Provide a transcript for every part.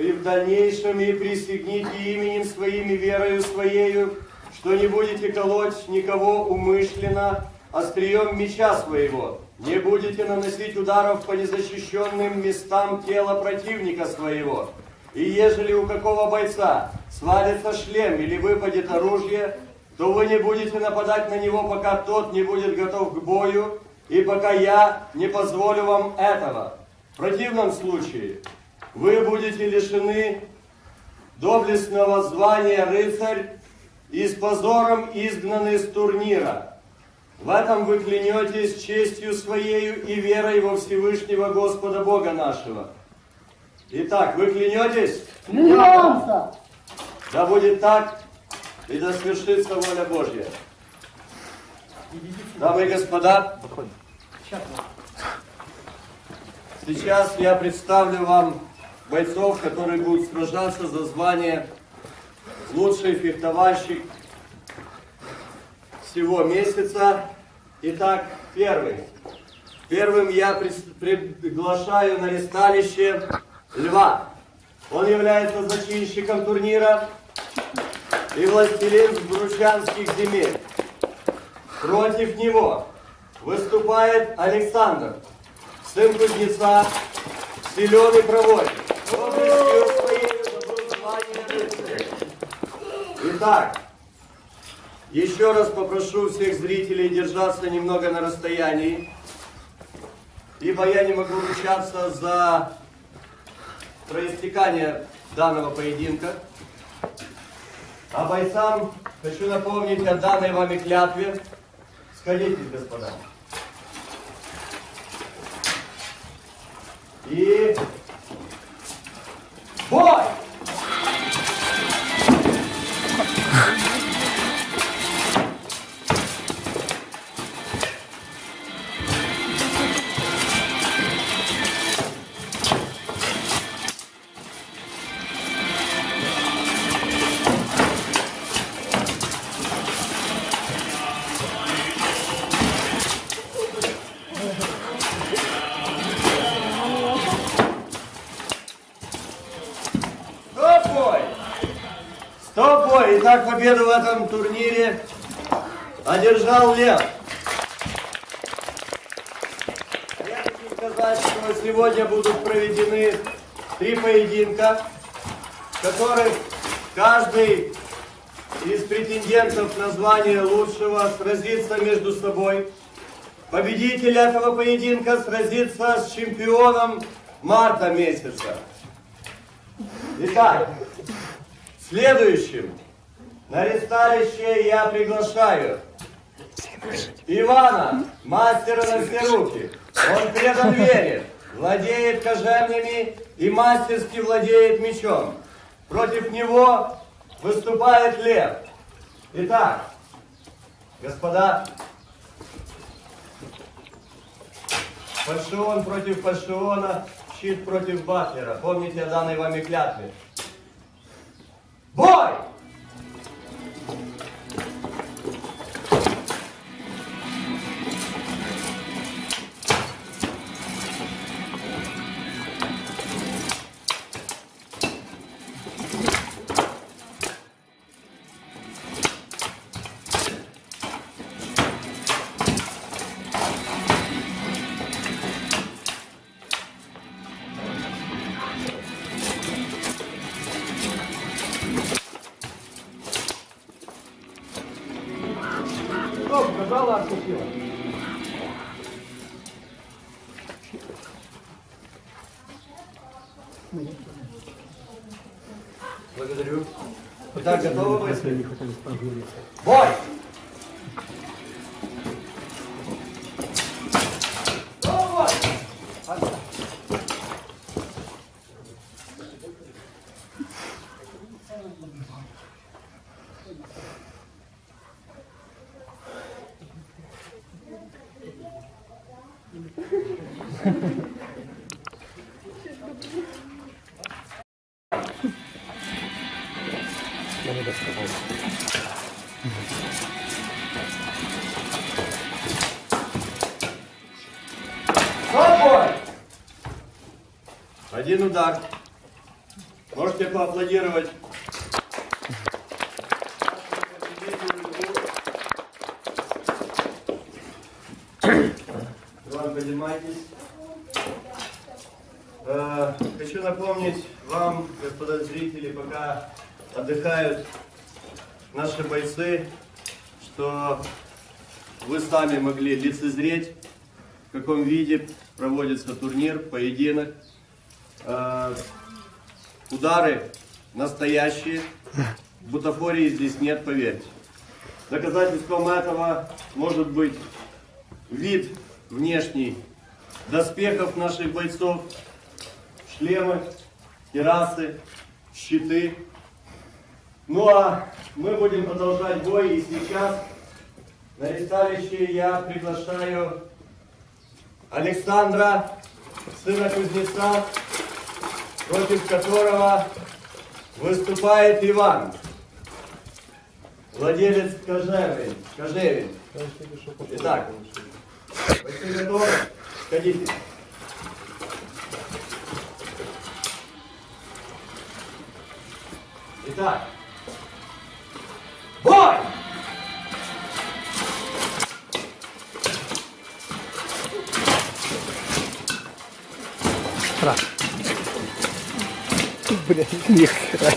и в дальнейшем и присягните именем своим и верою своею, что не будете колоть никого умышленно острием меча своего, не будете наносить ударов по незащищенным местам тела противника своего. И ежели у какого бойца свалится шлем или выпадет оружие, то вы не будете нападать на него, пока тот не будет готов к бою, и пока я не позволю вам этого. В противном случае вы будете лишены доблестного звания рыцарь и с позором изгнаны с турнира. В этом вы клянетесь честью своею и верой во Всевышнего Господа Бога нашего. Итак, вы клянетесь? Клянемся! Да будет так, и да свершится воля Божья. Дамы и господа, сейчас я представлю вам бойцов, которые будут сражаться за звание лучший фехтовальщик всего месяца. Итак, первый. Первым я приглашаю на ресталище Льва. Он является зачинщиком турнира и властелин Бручанских земель. Против него выступает Александр, сын кузнеца, силен и проводник. Итак, еще раз попрошу всех зрителей держаться немного на расстоянии, ибо я не могу ручаться за проистекание данного поединка. А бойцам хочу напомнить о данной вами клятве. Сходитесь, господа. И бой! Итак, победу в этом турнире одержал Лев. Я хочу сказать, что сегодня будут проведены три поединка, в которых каждый из претендентов на звание лучшего сразится между собой. Победитель этого поединка сразится с чемпионом марта месяца. Итак, следующим на ресталище я приглашаю Ивана, мастера на все руки. Он предан вере, владеет кожевнями и мастерски владеет мечом. Против него выступает лев. Итак, господа, Фальшион против фальшиона, щит против батлера. Помните о данной вами клятве. Бой! Сказала, отпустила. Благодарю. Итак, готовы? Бой! Бой! Бой! Один удар. Можете поаплодировать. Иван, поднимайтесь. Э, Хочу напомнить вам, господа зрители, пока отдыхают наши бойцы, что вы сами могли лицезреть, в каком виде проводится турнир, поединок. Э, Удары настоящие, бутафории здесь нет, поверьте. Доказательством этого может быть вид внешний доспехов наших бойцов, шлемы, террасы, щиты. Ну а мы будем продолжать бой, и сейчас на ресталище я приглашаю Александра, сына кузнеца, против которого выступает Иван, владелец Кожевин. Кожевин. Итак, вы готовы? Сходите. Итак, бой! Блядь, нихера.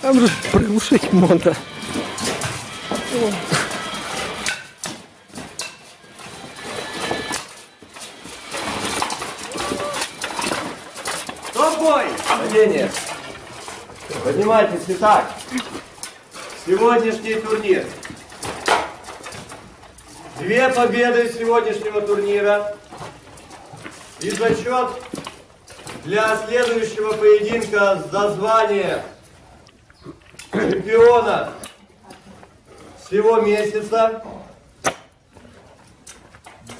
Там же приглушить можно. Стоп, бой! Падение. Поднимайтесь итак. Сегодняшний турнир. Две победы сегодняшнего турнира. И зачет для следующего поединка за звание чемпиона всего месяца.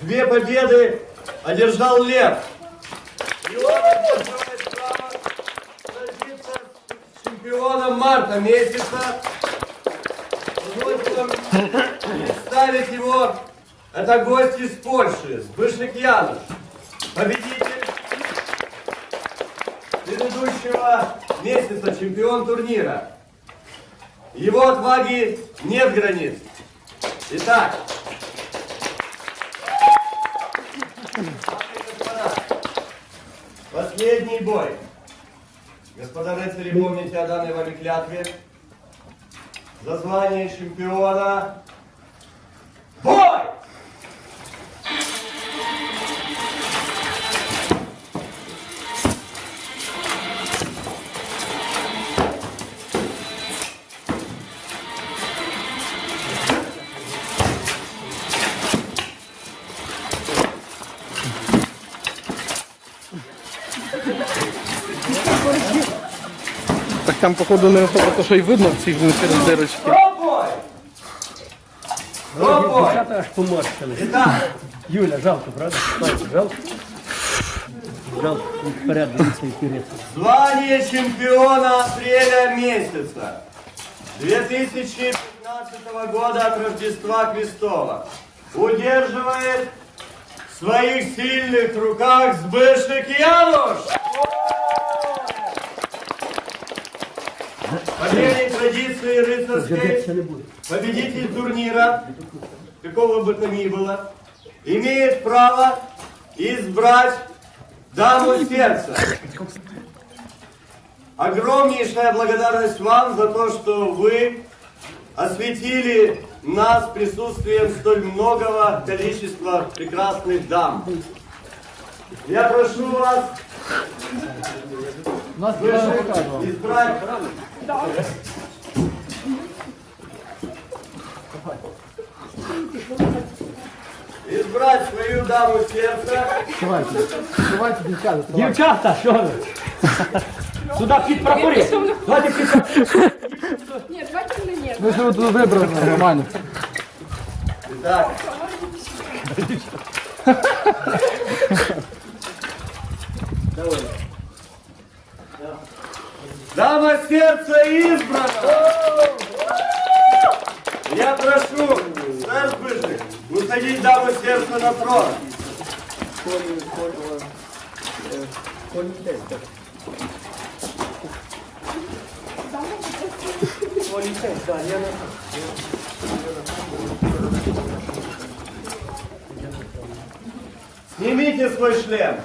Две победы одержал Лев. И он одерживает право сразиться чемпионом марта месяца. Представить его. Это гость из Польши, Сбышек Януш. Победитель предыдущего месяца, чемпион турнира. Его отваги нет границ. Итак, Последний бой. Господа рыцари, помните о данной вами клятве. За звание чемпиона. Бой! там, походу, не особо то, що й видно в цій через дирочки. Пробуй! Пробуй! Дівчата аж поморщили. Итак, Юля, жалко, правда? Бачиш, жалко. Жалко. Їх Вперед, дивіться, які риси. звание чемпиона апреля месяца 2015 года от Рождества Христова удерживает в своих сильных руках Сбышек Януш. По древней традиции рыцарской победитель турнира, какого бы то ни было, имеет право избрать даму сердца. Огромнейшая благодарность вам за то, что вы осветили нас присутствием столь многого количества прекрасных дам. Я прошу вас Нас выше избрать избрать свою даму сердца. Давайте, дівчата. Дівчата, що ви? Сюди під прапори. Давайте під прапори. Нет, давайте на нет. Ми ж тут вибрали нормально. Итак. Дама сердца избрана! Я прошу, наш бывший, усадить даму сердца на трон. Снимите свой шлем.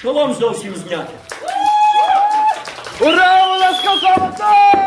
Шолом зовсім зняти. Ура, у нас косовата!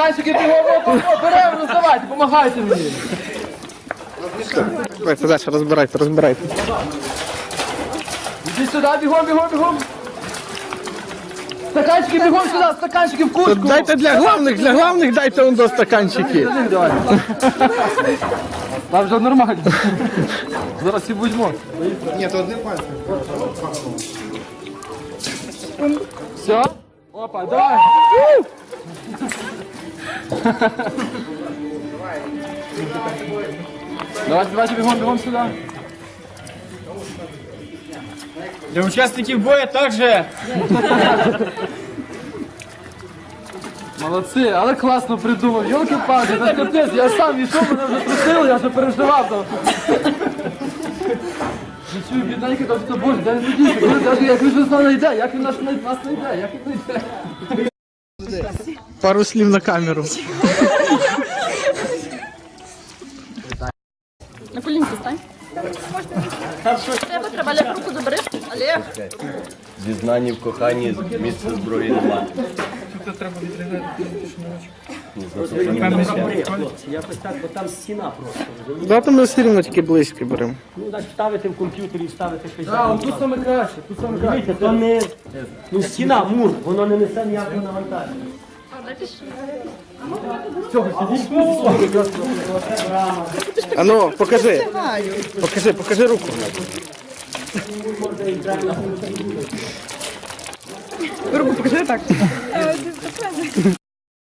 стаканчики бігом, беремо, ну давайте, допомагайте мені. Давайте далі, розбирайте, розбирайте. Іди сюди, бігом, бігом, бігом. Стаканчики бігом сюди, стаканчики в кучку. Дайте для главних, для главних дайте он до стаканчики. Давай. Там вже нормально. Зараз і будьмо. Ні, то одним пальцем. Все? Опа, давай. Давайте, давайте бігом, бігом сюди. Для учасників бою також Молодці, але класно придумав. Йолки палки це капець, я сам йшов, мене вже трусило, я вже переживав там. Я чую, бідненький, там що боже, де він подівся, як, як він ж нас знайде, як він нас знайде, нас знайде, як він знайде. Пару слів на камеру. На колінки стань. Треба, треба, Олег, руку забери. Олег. Зізнання в коханні місце зброї нема. Якось так, бо там стіна просто. Да, то ми все рівно тільки близько беремо. Ну, значить, ставити в комп'ютері, ставити щось. А, тут саме краще, тут саме краще. Дивіться, то не ну, стіна, мур, воно не несе ніякого навантаження. А ну, покажи. Покажи, покажи руку. Руку покажи так.